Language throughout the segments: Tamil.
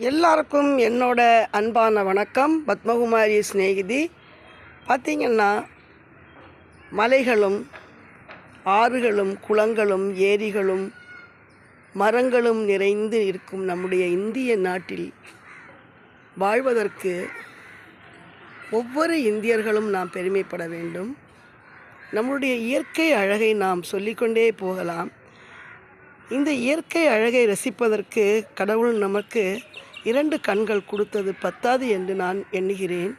எல்லாருக்கும் என்னோட அன்பான வணக்கம். பத்மகுமாரி சிநேகிதி. பார்த்திங்கன்னா மலைகளும் ஆறுகளும் குளங்களும் ஏரிகளும் மரங்களும் நிறைந்து இருக்கும் நம்முடைய இந்திய நாட்டில் வாழ்வதற்கு ஒவ்வொரு இந்தியர்களும் நாம் பெருமைப்பட வேண்டும். நம்முடைய இயற்கை அழகை நாம் சொல்லிக்கொண்டே போகலாம். இந்த இயற்கை அழகை ரசிப்பதற்கு கடவுள் நமக்கு இரண்டு கண்கள் கொடுத்தது பத்தாது என்று நான் எண்ணுகிறேன்.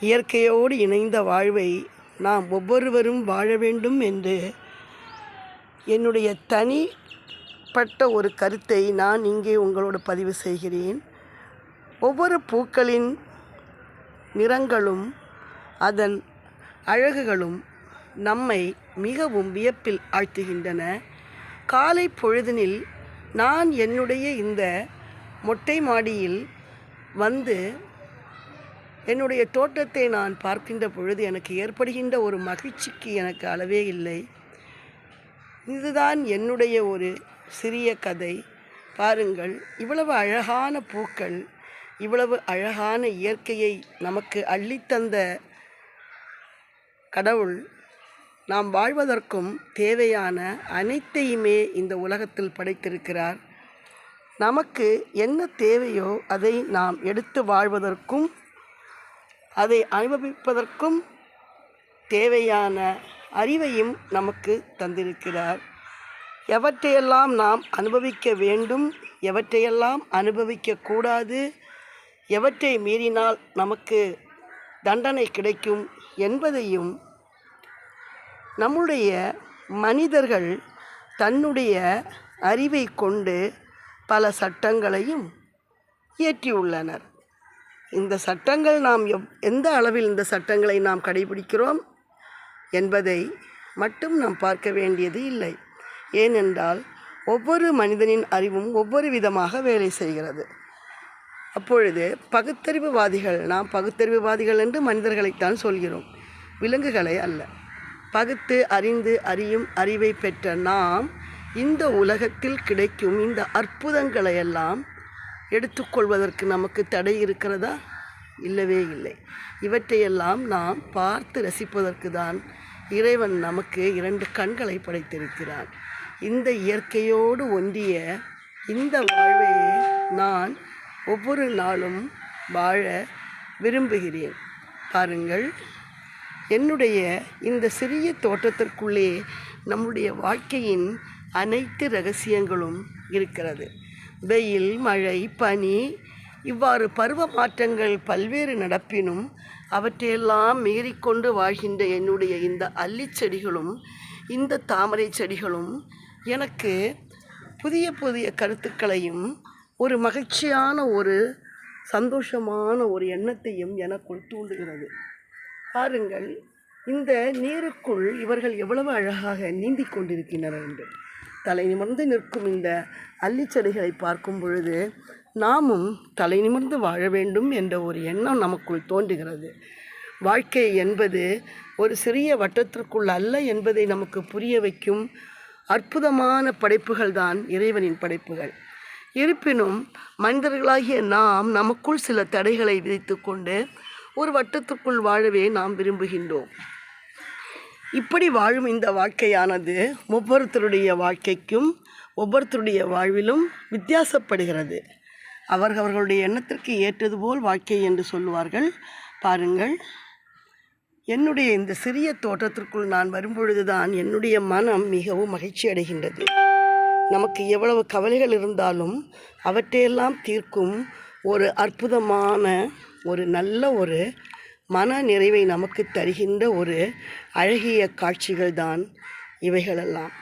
இயற்கையோடு இணைந்த வாழ்வை நாம் ஒவ்வொருவரும் வாழ வேண்டும் என்று என்னுடைய தனிப்பட்ட ஒரு கருத்தை நான் இங்கே உங்களோடு பதிவு செய்கிறேன். ஒவ்வொரு பூக்களின் நிறங்களும் அதன் அழகுகளும் நம்மை மிகவும் வியப்பில் ஆழ்த்துகின்றன. காலை பொழுதினில் நான் என்னுடைய இந்த மொட்டை மாடியில் வந்து என்னுடைய தோட்டத்தை நான் பார்க்கின்ற பொழுது எனக்கு ஏற்படுகின்ற ஒரு மகிழ்ச்சிக்கு எனக்கு அளவே இல்லை. இதுதான் என்னுடைய ஒரு சிறிய கதை. பாருங்கள் இவ்வளவு அழகான பூக்கள் இவ்வளவு அழகான இயற்கையை நமக்கு அள்ளித்தந்த கடவுள் நாம் வாழ்வதற்கும் தேவையான அனைத்தையுமே இந்த உலகத்தில் படைத்திருக்கிறார். நமக்கு என்ன தேவையோ அதை நாம் எடுத்து வாழ்வதற்கும் அதை அனுபவிப்பதற்கும் தேவையான அறிவையும் நமக்கு தந்திருக்கிறார். எவற்றையெல்லாம் நாம் அனுபவிக்க வேண்டும் எவற்றையெல்லாம் அனுபவிக்கக்கூடாது எவற்றை மீறினால் நமக்கு தண்டனை கிடைக்கும் என்பதையும் நம்முடைய மனிதர்கள் தன்னுடைய அறிவை கொண்டு பல சட்டங்களையும் இயற்றியுள்ளனர். இந்த சட்டங்கள் நாம் எவ் எந்த அளவில் இந்த சட்டங்களை நாம் கடைபிடிக்கிறோம் என்பதை மட்டும் நாம் பார்க்க வேண்டியது இல்லை. ஏனென்றால் ஒவ்வொரு மனிதனின் அறிவும் ஒவ்வொரு விதமாக வேலை செய்கிறது. அப்பொழுது பகுத்தறிவுவாதிகள் நாம் பகுத்தறிவுவாதிகள் என்று மனிதர்களைத்தான் சொல்கிறோம். விலங்குகளை அல்ல. பகுத்து அறிந்து அறியும் அறிவை பெற்ற நாம் இந்த உலகத்தில் கிடைக்கும் இந்த அற்புதங்களை எல்லாம் எடுத்துக்கொள்வதற்கு நமக்கு தடை இருக்கிறதா? இல்லவே இல்லை. இவற்றையெல்லாம் நாம் பார்த்து ரசிப்பதற்கு தான் இறைவன் நமக்கு இரண்டு கண்களை படைத்திருக்கிறான். இந்த இயற்கையோடு ஒன்றிய இந்த வாழ்வையே நான் ஒவ்வொரு நாளும் வாழ விரும்புகிறேன். பாருங்கள் என்னுடைய இந்த சிறிய தோட்டத்திற்குள்ளே நம்முடைய வாழ்க்கையின் அனைத்து ரகசியங்களும் இருக்கிறது. வெயில் மழை பனி இவ்வாறு பருவ மாற்றங்கள் பல்வேறு நடப்பினும் அவற்றையெல்லாம் மீறிக்கொண்டு வாழ்கின்ற என்னுடைய இந்த அல்லி செடிகளும் இந்த தாமரை செடிகளும் எனக்கு புதிய புதிய கருத்துக்களையும் ஒரு மகிழ்ச்சியான ஒரு சந்தோஷமான ஒரு எண்ணத்தையும் எனக்குள் தூண்டுகிறது. பாருங்கள் இந்த நீருக்குள் இவர்கள் எவ்வளவு அழகாக நீந்திக் கொண்டிருக்கின்றனர் என்று. தலை நிமிர்ந்து நிற்கும் இந்த அல்லிச்செடிகளை பார்க்கும் பொழுது நாமும் தலை நிமிர்ந்து வாழ வேண்டும் என்ற ஒரு எண்ணம் நமக்குள் தோன்றுகிறது. வாழ்க்கை என்பது ஒரு சிறிய வட்டத்திற்குள் அல்ல என்பதை நமக்கு புரிய வைக்கும் அற்புதமான படைப்புகள் தான் இறைவனின் படைப்புகள். இருப்பினும் மனிதர்களாகிய நாம் நமக்குள் சில தடைகளை விதித்துக்கொண்டு ஒரு வட்டத்திற்குள் வாழவே நாம் விரும்புகின்றோம். இப்படி வாழும் இந்த வாழ்க்கையானது ஒவ்வொருத்தருடைய வாழ்க்கைக்கும் ஒவ்வொருத்தருடைய வாழ்விலும் வித்தியாசப்படுகிறது. அவர்களுடைய எண்ணத்திற்கு ஏற்றது போல் வாழ்க்கை என்று சொல்லுவார்கள். பாருங்கள் என்னுடைய இந்த சிறிய தோட்டத்திற்குள் நான் வரும்பொழுதுதான் என்னுடைய மனம் மிகவும் மகிழ்ச்சி அடைகின்றது. நமக்கு எவ்வளவு கவலைகள் இருந்தாலும் அவற்றையெல்லாம் தீர்க்கும் ஒரு அற்புதமான ஒரு நல்ல ஒரு மன நிறைவை நமக்கு தருகின்ற ஒரு அழகிய காட்சிகள் தான் இவைகளெல்லாம்.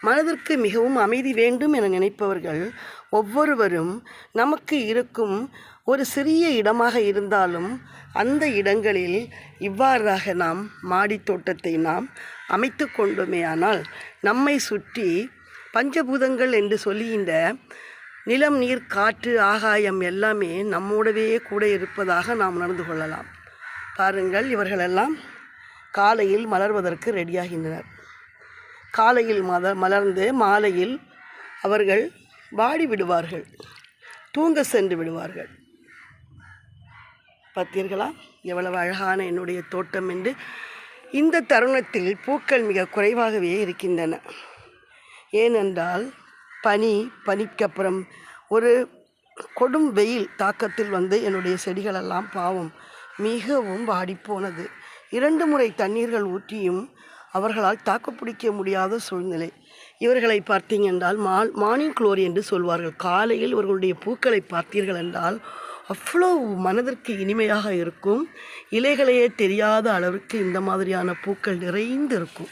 மனதிற்கு மிகவும் அமைதி வேண்டும் என நினைப்பவர்கள் ஒவ்வொருவரும் நமக்கு இருக்கும் ஒரு சிறிய இடமாக இருந்தாலும் அந்த இடங்களில் இவ்வாறாக நாம் மாடித் தோட்டத்தை நாம் அமைத்து கொண்டோமேயானால் நம்மை சுற்றி பஞ்சபூதங்கள் என்று சொல்லுகின்ற நிலம் நீர் காற்று ஆகாயம் எல்லாமே நம்மோடவே கூட இருப்பதாக நாம் உணர்ந்து கொள்ளலாம். பாருங்கள் இவர்களெல்லாம் காலையில் மலர்வதற்கு ரெடியாகின்றனர். காலையில் மத மலர்ந்து மாலையில் அவர்கள் வாடி விடுவார்கள் தூங்க சென்று விடுவார்கள். பார்த்தீர்களா எவ்வளவு அழகான என்னுடைய தோட்டம் என்று இந்த தருணத்தில் பூக்கள் மிக குறைவாகவே இருக்கின்றன. ஏனென்றால் பனி பனிக்கப்புறம் ஒரு கொடும் வெயில் தாக்கத்தில் வந்து என்னுடைய செடிகளெல்லாம் பாவம். மிகவும் வாடிப்போனது. இரண்டு முறை தண்ணீர்கள் ஊற்றியும் அவர்களால் தாக்குப்பிடிக்க முடியாத சூழ்நிலை. இவர்களை பார்த்தீங்க என்றால் மா மார்னிங் குளோரி என்று சொல்வார்கள். காலையில் இவர்களுடைய பூக்களை பார்த்தீர்கள் என்றால் அவ்வளோ மனதிற்கு இனிமையாக இருக்கும். இலைகளையே தெரியாத அளவுக்கு இந்த மாதிரியான பூக்கள் நிறைந்து இருக்கும்.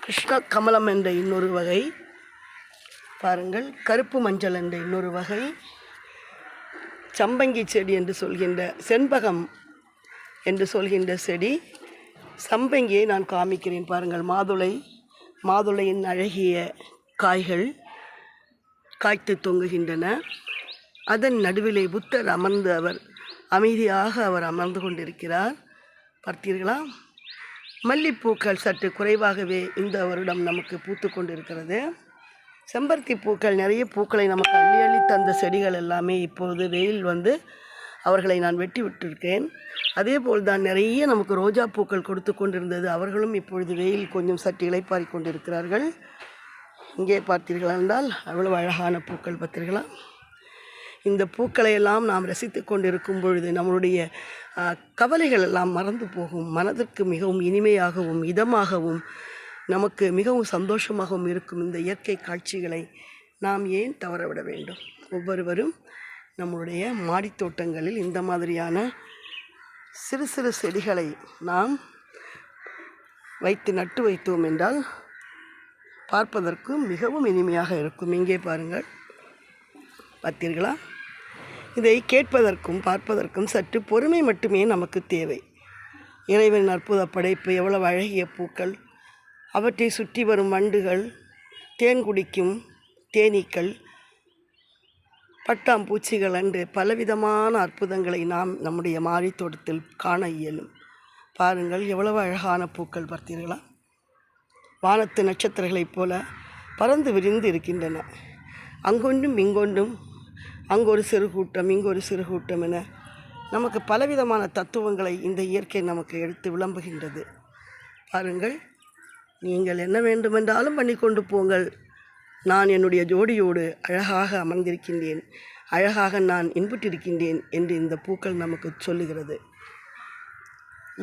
கிருஷ்ண கமலம் என்ற இன்னொரு வகை. பாருங்கள் கருப்பு மஞ்சள் என்ற இன்னொரு வகை. சம்பங்கி செடி என்று சொல்கின்ற செண்பகம் என்று சொல்கின்ற செடி சம்பங்கியை நான் காமிக்கிறேன் பாருங்கள். மாதுளை மாதுளையின் அழகிய காய்கள் காய்த்து தொங்குகின்றன. அதன் நடுவிலே புத்தர் அமர்ந்து அவர் அமைதியாக அவர் அமர்ந்து கொண்டிருக்கிறார். பார்த்தீர்களா? மல்லிப்பூக்கள் சற்று குறைவாகவே இந்த வருடம் நமக்கு பூத்து கொண்டிருக்கிறது. செம்பருத்தி பூக்கள் நிறைய பூக்களை நமக்கு அள்ளி அள்ளி தந்த செடிகள் எல்லாமே இப்பொழுது வெயில் வந்து அவர்களை நான் வெட்டி விட்டிருக்கேன். அதே போல் தான் நிறைய நமக்கு ரோஜா பூக்கள் கொடுத்து கொண்டிருந்தது. அவர்களும் இப்பொழுது வெயில் கொஞ்சம் சற்று இலைப்பாரி கொண்டிருக்கிறார்கள். இங்கே பார்த்தீர்களா என்றால் அவ்வளவு அழகான பூக்கள் பார்த்தீர்களா? இந்த பூக்களை எல்லாம் நாம் ரசித்து கொண்டிருக்கும் பொழுது நம்மளுடைய கவலைகள் எல்லாம் மறந்து போகும். மனதிற்கு மிகவும் இனிமையாகவும் இதமாகவும் நமக்கு மிகவும் சந்தோஷமாகவும் இருக்கும் இந்த இயற்கை காட்சிகளை நாம் ஏன் தவறவிட வேண்டும்? ஒவ்வொருவரும் நம்மளுடைய மாடித் தோட்டங்களில் இந்த மாதிரியான சிறு சிறு செடிகளை நாம் வைத்து நட்டு வைத்தோம் என்றால் பார்ப்பதற்கும் மிகவும் இனிமையாக இருக்கும். இங்கே பாருங்கள். பார்த்தீர்களா? இதை கேட்பதற்கும் பார்ப்பதற்கும் சற்று பொறுமை மட்டுமே நமக்கு தேவை. இறைவன் அற்புத படைப்பு எவ்வளவு அழகிய பூக்கள் அவற்றை சுற்றி வரும் வண்டுகள் தேன் குடிக்கும் தேனீக்கள் பட்டாம்பூச்சிகள் என்று பலவிதமான அற்புதங்களை நாம் நம்முடைய மாடி தோட்டத்தில் காண இயலும். பாருங்கள் எவ்வளவு அழகான பூக்கள் பார்த்தீர்களா? வானத்து நட்சத்திரங்களைப் போல பறந்து விரிந்து இருக்கின்றன. அங்கொன்றும் இங்கொன்றும் அங்கொரு சிறு கூட்டம் இங்கொரு சிறு கூட்டம் என நமக்கு பலவிதமான தத்துவங்களை இந்த இயற்கை நமக்கு எடுத்து விளம்புகின்றது. பாருங்கள் நீங்கள் என்ன வேண்டுமென்றாலும் பண்ணி கொண்டு போங்கள். நான் என்னுடைய ஜோடியோடு அழகாக அமர்ந்திருக்கின்றேன். அழகாக நான் இன்புற்றிருக்கின்றேன் என்று இந்த பூக்கள் நமக்கு சொல்லுகிறது.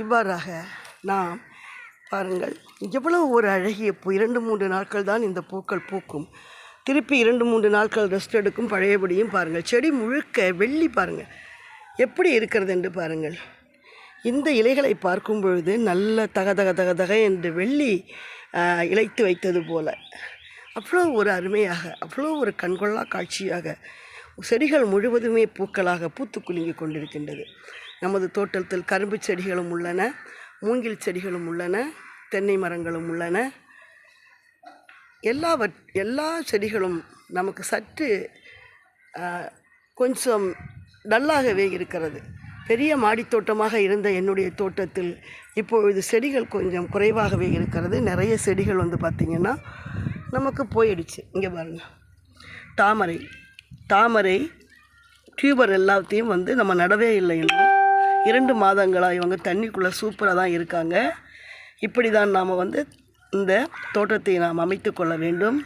இவ்வாறாக நாம் பாருங்கள் எவ்வளவு ஒரு அழகிய பூ. இரண்டு மூன்று நாட்கள் தான் இந்த பூக்கள் பூக்கும். திருப்பி இரண்டு மூன்று நாட்கள் ரெஸ்ட் எடுக்கும் பழையபடியும் பாருங்கள். செடி முழுக்க வெள்ளி பாருங்கள். எப்படி இருக்கிறது என்று பாருங்கள். இந்த இலைகளை பார்க்கும் பொழுது நல்ல தக தக தக தக என்று வெள்ளி இழைத்து வைத்தது போல. அவ்வளோ ஒரு அருமையாக அவ்வளோ ஒரு கண்கொள்ளா காட்சியாக செடிகள் முழுவதுமே பூக்களாக பூத்து குலுங்கி கொண்டிருக்கின்றது. நமது தோட்டத்தில் கரும்பு செடிகளும் உள்ளன மூங்கில் செடிகளும் உள்ளன தென்னை மரங்களும் உள்ளன. எல்லாவற் எல்லா செடிகளும் நமக்கு சற்று கொஞ்சம் டல்லாகவே இருக்கிறது. பெரிய மாடித் தோட்டமாக இருந்த என்னுடைய தோட்டத்தில் இப்பொழுது செடிகள் கொஞ்சம் குறைவாகவே இருக்கிறது. நிறைய செடிகள் வந்து பார்த்திங்கன்னா நமக்கு போயிடுச்சு. இங்கே பாருங்கள் தாமரை. தாமரை டியூபர் எல்லாத்தையும் வந்து நம்ம நடவே இல்லை இன்னும். இரண்டு மாதங்களாக இவங்க தண்ணிக்குள்ளே சூப்பராக தான் இருக்காங்க. இப்படி தான் நாம் வந்து இந்த தோட்டத்தை நாம் அமைத்து கொள்ள வேண்டும்.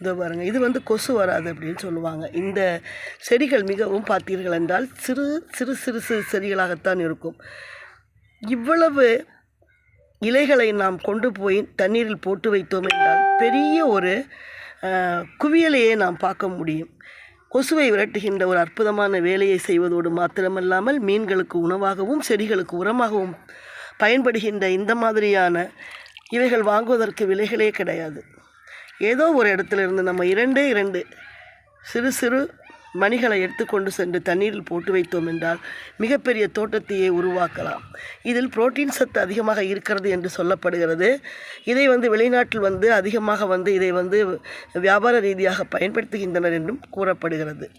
இதோ பாருங்கள் இது வந்து கொசு வராது அப்படின்னு சொல்லுவாங்க. இந்த செடிகள் மிகவும் பார்த்தீர்கள் என்றால் சிறு சிறு சிறு சிறு செடிகளாகத்தான் இருக்கும். இவ்வளவு இலைகளை நாம் கொண்டு போய் தண்ணீரில் போட்டு வைத்தோம் என்றால் பெரிய ஒரு குவியலையே நாம் பார்க்க முடியும். கொசுவை விரட்டுகின்ற ஒரு அற்புதமான வேலையை செய்வதோடு மாத்திரமல்லாமல் மீன்களுக்கு உணவாகவும் செடிகளுக்கு உரமாகவும் பயன்படுகின்ற இந்த மாதிரியான இவைகள் வாங்குவதற்கு விலைகளே கிடையாது. ஏதோ ஒரு இடத்துல இருந்து நம்ம இரண்டே இரண்டு சிறு சிறு மணிகளை எடுத்துக்கொண்டு சென்று தண்ணீரில் போட்டு வைத்தோம் என்றால் மிகப்பெரிய தோட்டத்தையே உருவாக்கலாம். இதில் புரோட்டீன் சத்து அதிகமாக இருக்கிறது என்று சொல்லப்படுகிறது. இதை வந்து வெளிநாட்டில் வந்து அதிகமாக வந்து இதை வந்து வியாபார ரீதியாக பயன்படுத்துகின்றனர் என்றும் கூறப்படுகிறது.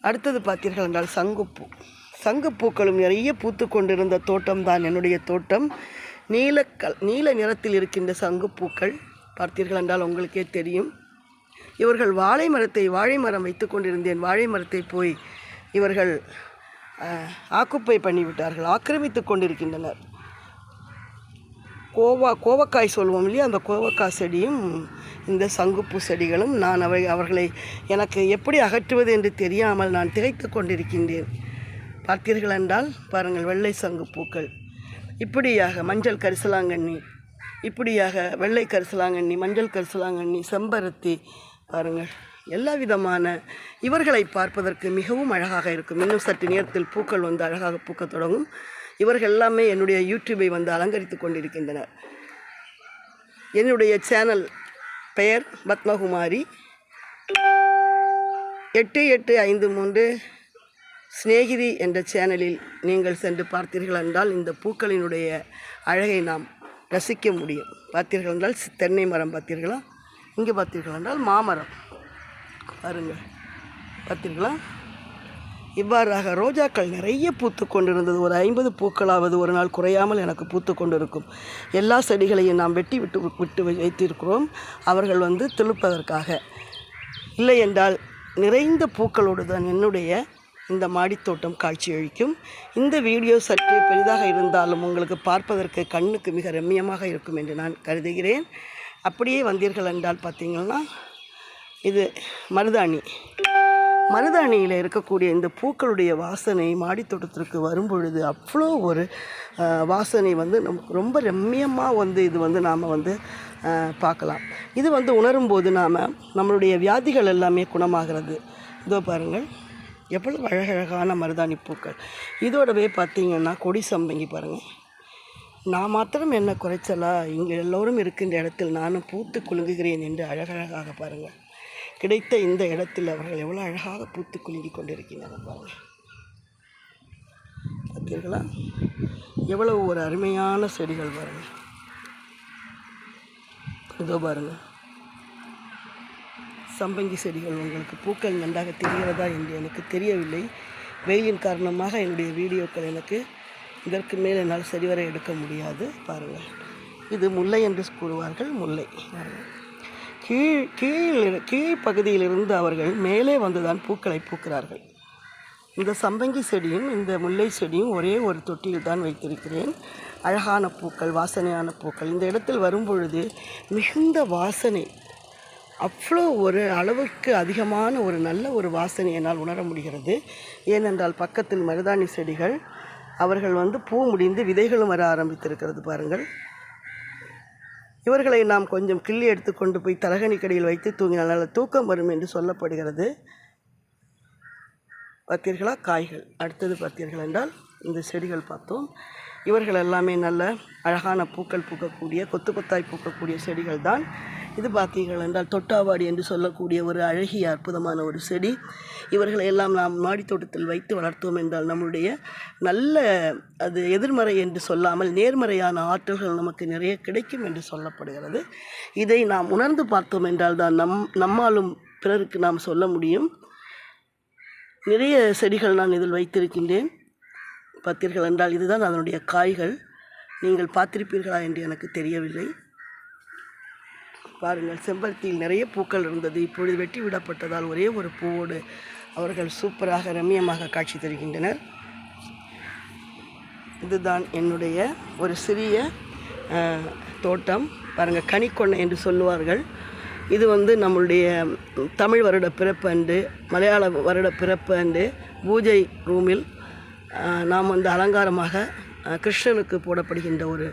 அடுத்தது பார்த்தீர்கள் என்றால் சங்குப்பூ. சங்குப்பூக்களும் நிறைய பூத்து கொண்டிருந்த தோட்டம் தான் என்னுடைய தோட்டம். நீலக்கல் நீல நிறத்தில் இருக்கின்ற சங்குப்பூக்கள். பார்த்தீர்கள் என்றால் உங்களுக்கே தெரியும். இவர்கள் வாழை மரத்தை வாழை மரம் வைத்து கொண்டிருந்தேன். வாழை மரத்தை போய் இவர்கள் ஆக்குப்பை பண்ணிவிட்டார்கள். ஆக்கிரமித்து கொண்டிருக்கின்றனர். கோவா கோவக்காய் சொல்லுவோம் இல்லையா? அந்த கோவக்காய் செடியும் இந்த சங்குப்பூ செடிகளும் நான் அவை அவர்களை எனக்கு எப்படி அகற்றுவது என்று தெரியாமல் நான் திகைத்து கொண்டிருக்கின்றேன். பார்த்தீர்கள் என்றால் பாருங்கள் வெள்ளை சங்குப்பூக்கள். இப்படியாக மஞ்சள் கரிசலாங்கண்ணி இப்படியாக வெள்ளை கரிசலாங்கண்ணி மஞ்சள் கரிசலாங்கண்ணி செம்பருத்தி பாருங்கள். எல்லா விதமான இவர்களை பார்ப்பதற்கு மிகவும் அழகாக இருக்கும். இன்னும் சற்று நேரத்தில் பூக்கள் வந்து அழகாக பூக்க தொடங்கும். இவர்கள் எல்லாமே என்னுடைய யூடியூபை வந்து அலங்கரித்து கொண்டிருக்கின்றனர். என்னுடைய சேனல் பெயர் பத்மகுமாரி. எட்டு எட்டு ஐந்து மூன்று சிநேகிதி என்ற சேனலில் நீங்கள் சென்று பார்த்தீர்கள் என்றால் இந்த பூக்களினுடைய அழகை நாம் ரசிக்க முடியும். பார்த்தீர்கள் என்றால் தென்னை மரம் பார்த்தீர்களா? இங்கே பார்த்தீர்கள் என்றால் மாமரம். பாருங்கள் பார்த்தீர்களா? இவ்வாறாக ரோஜாக்கள் நிறைய பூத்து கொண்டிருந்தது. ஒரு ஐம்பது பூக்களாவது ஒரு நாள் குறையாமல் எனக்கு பூத்து கொண்டிருக்கும். எல்லா செடிகளையும் நாம் வெட்டி விட்டு விட்டு வைத்திருக்கிறோம். அவர்கள் வந்து தெளிப்பதற்காக இல்லை என்றால் நிறைந்த பூக்களோடு தான் என்னுடைய இந்த மாடித்தோட்டம் காட்சியளிக்கும் இந்த வீடியோ சற்று பெரிதாக இருந்தாலும் உங்களுக்கு பார்ப்பதற்கு கண்ணுக்கு மிக ரம்மியமாக இருக்கும் என்று நான் கருதுகிறேன். அப்படியே வந்தீர்கள் என்றால் பார்த்தீங்கன்னா இது மருதாணி. மருதாணியில் இருக்கக்கூடிய இந்த பூக்களுடைய வாசனை மாடித்தோட்டத்திற்கு வரும்பொழுது அவ்வளோ ஒரு வாசனை வந்து நமக்கு ரொம்ப ரம்மியமாக வந்து இது வந்து நாம் வந்து பார்க்கலாம். இது வந்து உணரும்போது நாம் நம்மளுடைய வியாதிகள் எல்லாமே குணமாகிறது. இதோ பாருங்கள். எவ்வளவு அழகழகான மருதாணி பூக்கள். இதோடவே பார்த்தீங்கன்னா கொடி சம்பங்கி பாருங்கள் நான் மாத்திரம் என்ன குறைச்சலா இங்கே எல்லோரும் இருக்கின்ற இடத்தில் நானும் பூத்து குலுங்குகிறேன் என்று அழகழகாக பாருங்கள் கிடைத்த இந்த இடத்தில் அவர்கள் எவ்வளோ அழகாக பூத்து குலுங்கி கொண்டிருக்கின்றனர் பாருங்கள் பார்த்தீர்களா? எவ்வளவு ஒரு அருமையான செடிகள் பாருங்கள் இதோ பாருங்கள் சம்பங்கி செடிகள் உங்களுக்கு பூக்கள் நன்றாக தெரிகிறதா என்று எனக்கு தெரியவில்லை. வெயிலின் காரணமாக என்னுடைய வீடியோக்கள் எனக்கு இதற்கு மேல் என்னால் சரிவர எடுக்க முடியாது. பாருங்கள். இது முல்லை என்று கூறுவார்கள் முல்லை. கீழ் கீழ் கீழ் பகுதியிலிருந்து அவர்கள் மேலே வந்துதான் பூக்களை பூக்கிறார்கள். இந்த சம்பங்கி செடியும் இந்த முல்லை செடியும் ஒரே ஒரு தொட்டியில் தான் வைத்திருக்கிறேன். அழகான பூக்கள் வாசனையான பூக்கள். இந்த இடத்தில் வரும்பொழுது மிகுந்த வாசனை அவ்வளோ ஒரு அளவுக்கு அதிகமான ஒரு நல்ல ஒரு வாசனை என்னால் உணர முடிகிறது. ஏனென்றால் பக்கத்தில் மருதாணி செடிகள் அவர்கள் வந்து பூ முடிந்து விதைகளும் வர ஆரம்பித்திருக்கிறது பாருங்கள். இவர்களை நாம் கொஞ்சம் கிள்ளி எடுத்துக்கொண்டு போய் தலகணி கடையில் வைத்து தூங்கினால் நல்ல தூக்கம் வரும் என்று சொல்லப்படுகிறது. பார்த்தீர்களா? காய்கள். அடுத்தது பார்த்தீர்கள் என்றால் இந்த செடிகள் பார்த்தோம். இவர்கள் எல்லாமே நல்ல அழகான பூக்கள் பூக்கக்கூடிய கொத்து கொத்தாய் பூக்கக்கூடிய செடிகள் தான். இது பார்த்தீர்கள் என்றால் தொட்டாவாடி என்று சொல்லக்கூடிய ஒரு அழகிய அற்புதமான ஒரு செடி. இவர்களை எல்லாம் நாம் மாடித்தோட்டத்தில் வைத்து வளர்த்தோம் என்றால் நம்முடைய நல்ல அது எதிர்மறை என்று சொல்லாமல் நேர்மறையான ஆற்றல்கள் நமக்கு நிறைய கிடைக்கும் என்று சொல்லப்படுகிறது. இதை நாம் உணர்ந்து பார்த்தோம் என்றால் தான் நம் நம்மாலும் பிறருக்கு நாம் சொல்ல முடியும். நிறைய செடிகள் நான் இதில் வைத்திருக்கின்றேன். பார்த்தீர்கள் என்றால் இதுதான் அதனுடைய காய்கள். நீங்கள் பார்த்திருப்பீர்களா என்று எனக்கு தெரியவில்லை. பாருங்கள் செம்பருத்தியில் நிறைய பூக்கள் இருந்தது. இப்பொழுது வெட்டி விடப்பட்டதால் ஒரே ஒரு பூவோடு அவர்கள் சூப்பராக ரம்மியமாக காட்சி தருகின்றனர். இதுதான் என்னுடைய ஒரு சிறிய தோட்டம். பாருங்கள் கனிக்கொன்னை என்று சொல்லுவார்கள். இது வந்து நம்மளுடைய தமிழ் வருட பிறப்பு அன்று மலையாள வருட பிறப்பு அன்று பூஜை ரூமில் நாம் வந்து அலங்காரமாக கிருஷ்ணனுக்கு போடப்படுகின்ற ஒரு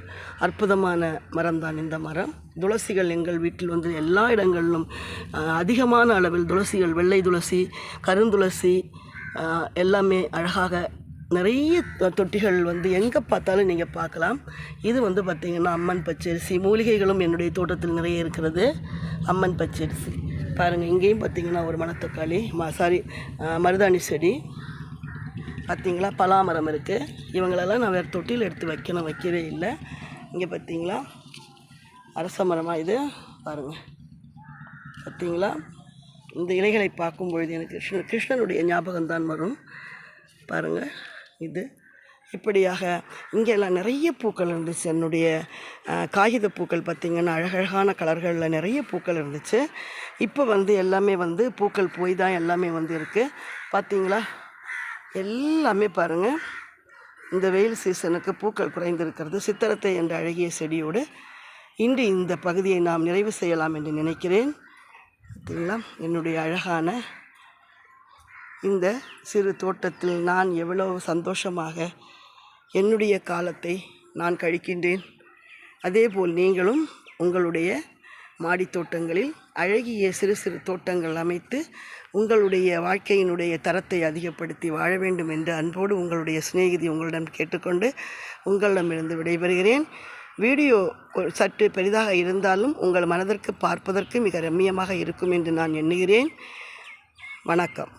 அற்புதமான மரம்தான் இந்த மரம். துளசிகள் எங்கள் வீட்டில் வந்து எல்லா இடங்களிலும் அதிகமான அளவில் துளசிகள் வெள்ளை துளசி கருந்துளசி எல்லாமே அழகாக நிறைய தொட்டிகள் வந்து எங்கே பார்த்தாலும் நீங்கள் பார்க்கலாம். இது வந்து பார்த்திங்கன்னா அம்மன் பச்சரிசி. மூலிகைகளும் என்னுடைய தோட்டத்தில் நிறைய இருக்கிறது. அம்மன் பச்சரிசி. பாருங்கள் இங்கேயும் பார்த்திங்கன்னா ஒரு மணத்தக்காளி சாரி மருதாணி செடி. பார்த்தீங்களா? பலாமரம் இருக்குது இவங்களெல்லாம் நான் வேறு தொட்டியில் எடுத்து வைக்கணும் வைக்கவே இல்லை. இங்கே பார்த்தீங்களா? அரச மரமாக இது? பாருங்கள் பார்த்தீங்களா? இந்த இலைகளை பார்க்கும் பொழுது எனக்கு கிருஷ்ண கிருஷ்ணனுடைய ஞாபகம் தான் வரும். பாருங்கள் இது. இப்படியாக இங்கெல்லாம் நிறைய பூக்கள் இருந்துச்சு. என்னுடைய காகித பூக்கள் பார்த்திங்கன்னா அழகழகான கலர்களில் நிறைய பூக்கள் இருந்துச்சு. இப்போ வந்து எல்லாமே வந்து பூக்கள் போய் தான் எல்லாமே வந்து இருக்குது பார்த்திங்களா? எல்லாமே பாருங்கள் இந்த வெயில் சீசனுக்கு பூக்கள் குறைந்திருக்கிறது. சித்திரத்தை என்ற அழகிய செடியோடு இன்று இந்த பகுதியை நாம் நிறைவு செய்யலாம் என்று நினைக்கிறேன். பார்த்தீங்களா என்னுடைய அழகான இந்த சிறு தோட்டத்தில் நான் எவ்வளவு சந்தோஷமாக என்னுடைய காலத்தை நான் கழிக்கின்றேன். அதேபோல் நீங்களும் உங்களுடைய மாடித் தோட்டங்களில் அழகிய சிறு சிறு தோட்டங்கள் அமைத்து உங்களுடைய வாழ்க்கையினுடைய தரத்தை அதிகப்படுத்தி வாழ வேண்டும் என்று அன்போடு உங்களுடைய சிநேகிதி உங்களிடம் கேட்டுக்கொண்டு உங்களிடமிருந்து விடைபெறுகிறேன். வீடியோ சற்று பெரிதாக இருந்தாலும் உங்கள் மனதிற்கு பார்ப்பதற்கு மிக ரம்மியமாக இருக்கும் என்று நான் எண்ணுகிறேன். வணக்கம்.